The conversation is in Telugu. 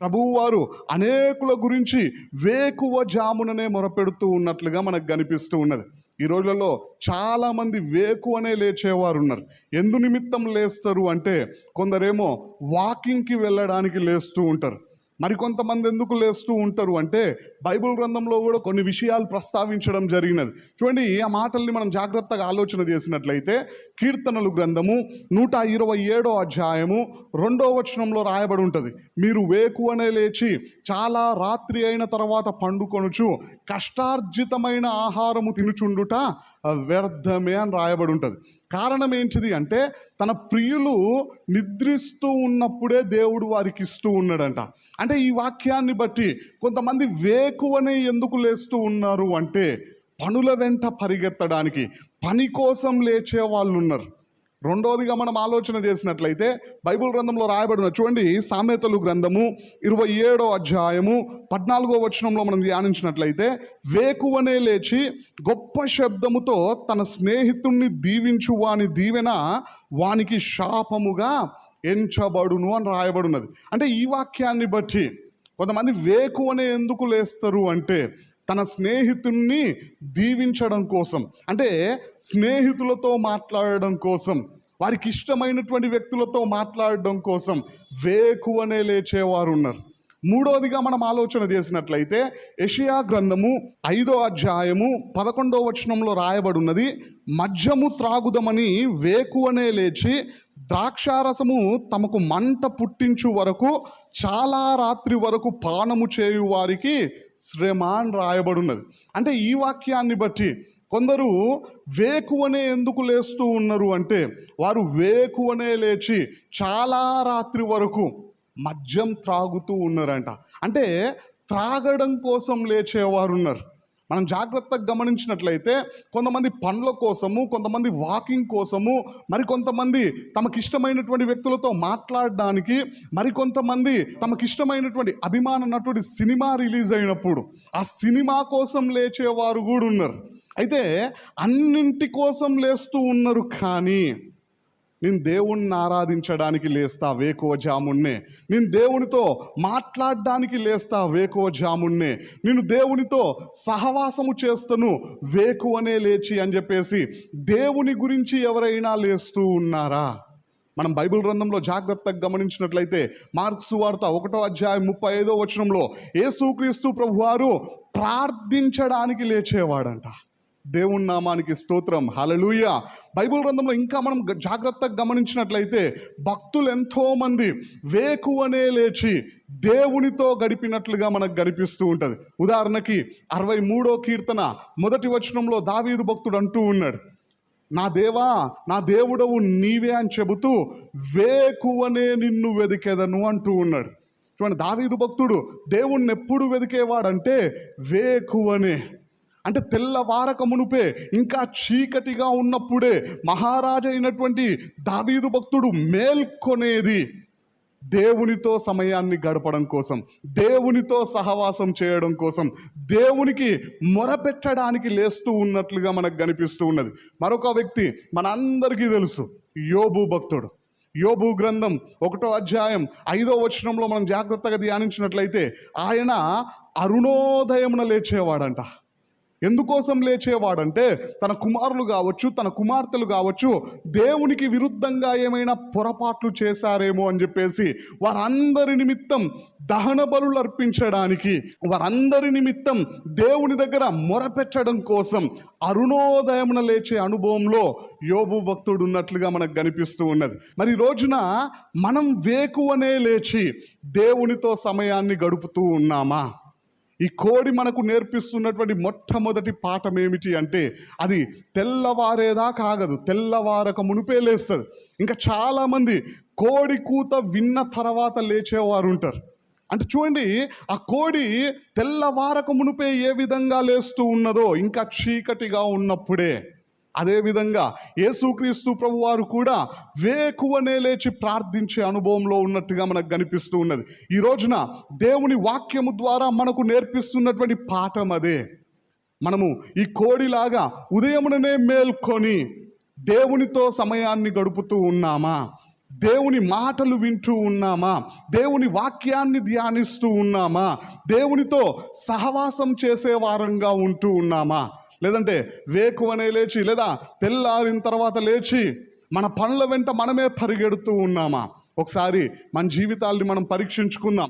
ప్రభువు వారు అనేకుల గురించి వేకువ జాముననే మొరపెడుతూ ఉన్నట్లుగా మనకు కనిపిస్తూ ఉన్నది. ఈ రోజులలో చాలామంది వేకువనే లేచేవారు ఉన్నారు ఎందు నిమిత్తం లేస్తారు అంటే కొందరేమో వాకింగ్కి వెళ్ళడానికి లేస్తూ ఉంటారు. మరికొంతమంది ఎందుకు లేస్తూ ఉంటారు అంటే బైబిల్ గ్రంథంలో కూడా కొన్ని విషయాలు ప్రస్తావించడం జరిగినది. చూడండి ఆ మాటల్ని మనం జాగ్రత్తగా ఆలోచన చేసినట్లయితే కీర్తనలు గ్రంథము నూట ఇరవై ఏడో అధ్యాయము రెండో వచనంలో రాయబడి ఉంటుంది. మీరు వేకువనే లేచి చాలా రాత్రి అయిన తర్వాత పండుకొనుచు కష్టార్జితమైన ఆహారము తినుచుండుట వ్యర్థమే అని రాయబడి ఉంటుంది. కారణం ఏంటిది అంటే తన ప్రియులు నిద్రిస్తూ ఉన్నప్పుడే దేవుడు వారికి ఇస్తూ ఉన్నాడంట. అంటే ఈ వాక్యాన్ని బట్టి కొంతమంది వేకువనే ఎందుకు లేస్తూ ఉన్నారు అంటే పనుల వెంట పరిగెత్తడానికి పని కోసం లేచే వాళ్ళు ఉన్నారు రెండవదిగా మనం ఆలోచన చేసినట్లయితే బైబిల్ గ్రంథంలో రాయబడిన చూడండి సామెతలు గ్రంథము ఇరవై ఏడో అధ్యాయము పద్నాలుగో వచనంలో మనం ధ్యానించినట్లయితే వేకువనే లేచి గొప్ప శబ్దముతో తన స్నేహితుణ్ణి దీవించు వాని దీవెన వానికి శాపముగా ఎంచబడును అని రాయబడినది. అంటే ఈ వాక్యాన్ని బట్టి కొంతమంది వేకువనే ఎందుకు లేస్తారు అంటే తన స్నేహితుణ్ణి దీవించడం కోసం. అంటే స్నేహితులతో మాట్లాడడం కోసం. వారికి ఇష్టమైనటువంటి వ్యక్తులతో మాట్లాడడం కోసం వేకువనే లేచేవారు ఉన్నారు మూడవదిగా మనం ఆలోచన చేసినట్లయితే యషియా గ్రంథము ఐదో అధ్యాయము పదకొండో వచనంలో రాయబడి ఉన్నది మద్యము త్రాగుదమని వేకువనే లేచి ద్రాక్షారసము తమకు మంట పుట్టించు వరకు చాలా రాత్రి వరకు పానము చేయు వారికి శ్రమ అని రాయబడున్నది. అంటే ఈ వాక్యాన్ని బట్టి కొందరు వేకువనే ఎందుకు లేస్తూ ఉన్నారు అంటే వారు వేకువనే లేచి చాలా రాత్రి వరకు మద్యం త్రాగుతూ ఉన్నారంట. అంటే త్రాగడం కోసం లేచేవారు ఉన్నారు మనం జాగ్రత్తగా గమనించినట్లయితే కొంతమంది పనుల కోసము కొంతమంది వాకింగ్ కోసము మరికొంతమంది తమకిష్టమైనటువంటి వ్యక్తులతో మాట్లాడడానికి మరికొంతమంది తమకిష్టమైనటువంటి అభిమాన నటుడి సినిమా రిలీజ్ అయినప్పుడు ఆ సినిమా కోసం లేచేవారు కూడా ఉన్నారు అయితే అన్నింటి కోసం లేస్తూ ఉన్నారు కానీ నేను దేవుణ్ణి ఆరాధించడానికి లేస్తా వేకో జామున్నే. నేను దేవునితో మాట్లాడడానికి లేస్తా వేకో జామున్నే. నేను దేవునితో సహవాసము చేస్తాను వేకువనే లేచి అని చెప్పేసి దేవుని గురించి ఎవరైనా లేస్తూ ఉన్నారా? మనం బైబిల్ గ్రంథంలో జాగ్రత్తగా గమనించినట్లయితే మార్క్స్ వార్త ఒకటో అధ్యాయం ముప్పై ఐదో వచనంలో యేసుక్రీస్తు ప్రభువారు ప్రార్థించడానికి లేచేవాడంట. దేవుని నామానికి స్తోత్రం. హలలుయ బైబిల్ గ్రంథంలో ఇంకా మనం జాగ్రత్తగా గమనించినట్లయితే భక్తులు ఎంతోమంది వేకువనే లేచి దేవునితో గడిపినట్లుగా మనకు గడిపిస్తూ ఉంటుంది. ఉదాహరణకి అరవై మూడో కీర్తన మొదటి వచనంలో దావీదు భక్తుడు అంటూ ఉన్నాడు. నా దేవా నా దేవుడవు నీవే అని చెబుతూ వేకువనే నిన్ను వెదికెదను అంటూ ఉన్నాడు. చూడండి దావీదు భక్తుడు దేవుణ్ణి ఎప్పుడు వెదికేవాడంటే వేకువనే. అంటే తెల్లవారక మునుపే ఇంకా చీకటిగా ఉన్నప్పుడే మహారాజు అయినటువంటి దావీదు భక్తుడు మేల్కొనేది దేవునితో సమయాన్ని గడపడం కోసం దేవునితో సహవాసం చేయడం కోసం దేవునికి మొరపెట్టడానికి లేస్తూ ఉన్నట్లుగా మనకు కనిపిస్తూ ఉన్నది. మరొక వ్యక్తి మనందరికీ తెలుసు యోబు భక్తుడు. యోబు గ్రంథం ఒకటో అధ్యాయం ఐదో వచనంలో మనం జాగ్రత్తగా ధ్యానించినట్లయితే ఆయన అరుణోదయమున లేచేవాడంట. ఎందుకోసం లేచేవాడంటే తన కుమారులు కావచ్చు తన కుమార్తెలు కావచ్చు దేవునికి విరుద్ధంగా ఏమైనా పొరపాట్లు చేశారేమో అని చెప్పేసి వారందరి నిమిత్తం దహన బలులు అర్పించడానికి వారందరి నిమిత్తం దేవుని దగ్గర మొరపెట్టడం కోసం అరుణోదయమున లేచే అనుభవంలో యోబు భక్తుడు ఉన్నట్లుగా మనకు కనిపిస్తూ ఉన్నది. మరి రోజున మనం వేకువనే లేచి దేవునితో సమయాన్ని గడుపుతూ ఉన్నామా? ఈ కోడి మనకు నేర్పిస్తున్నటువంటి మొట్టమొదటి పాఠం ఏమిటి అంటే అది తెల్లవారేదాకా ఆగదు తెల్లవారక మునిపే లేస్తుంది. ఇంకా చాలామంది కోడి కూత విన్న తర్వాత లేచేవారు ఉంటారు. అంటే చూడండి ఆ కోడి తెల్లవారక మునిపే ఏ విధంగా లేస్తూ ఉన్నదో ఇంకా చీకటిగా ఉన్నప్పుడే. అదేవిధంగా యేసుక్రీస్తు ప్రభు వారు కూడా వేకువనే లేచి ప్రార్థించే అనుభవంలో ఉన్నట్టుగా మనకు కనిపిస్తూ ఉన్నది. ఈ రోజున దేవుని వాక్యము ద్వారా మనకు నేర్పిస్తున్నటువంటి పాఠం అదే. మనము ఈ కోడిలాగా ఉదయముననే మేల్కొని దేవునితో సమయాన్ని గడుపుతూ ఉన్నామా? దేవుని మాటలు వింటూ ఉన్నామా? దేవుని వాక్యాన్ని ధ్యానిస్తూ ఉన్నామా? దేవునితో సహవాసం చేసే వారంగా ఉంటూ ఉన్నామా? లేదంటే వేకువనే లేచి లేదా తెల్లారిన తర్వాత లేచి మన పనుల వెంట మనమే పరిగెడుతూ ఉన్నామా? ఒకసారి మన జీవితాల్ని మనం పరీక్షించుకుందాం.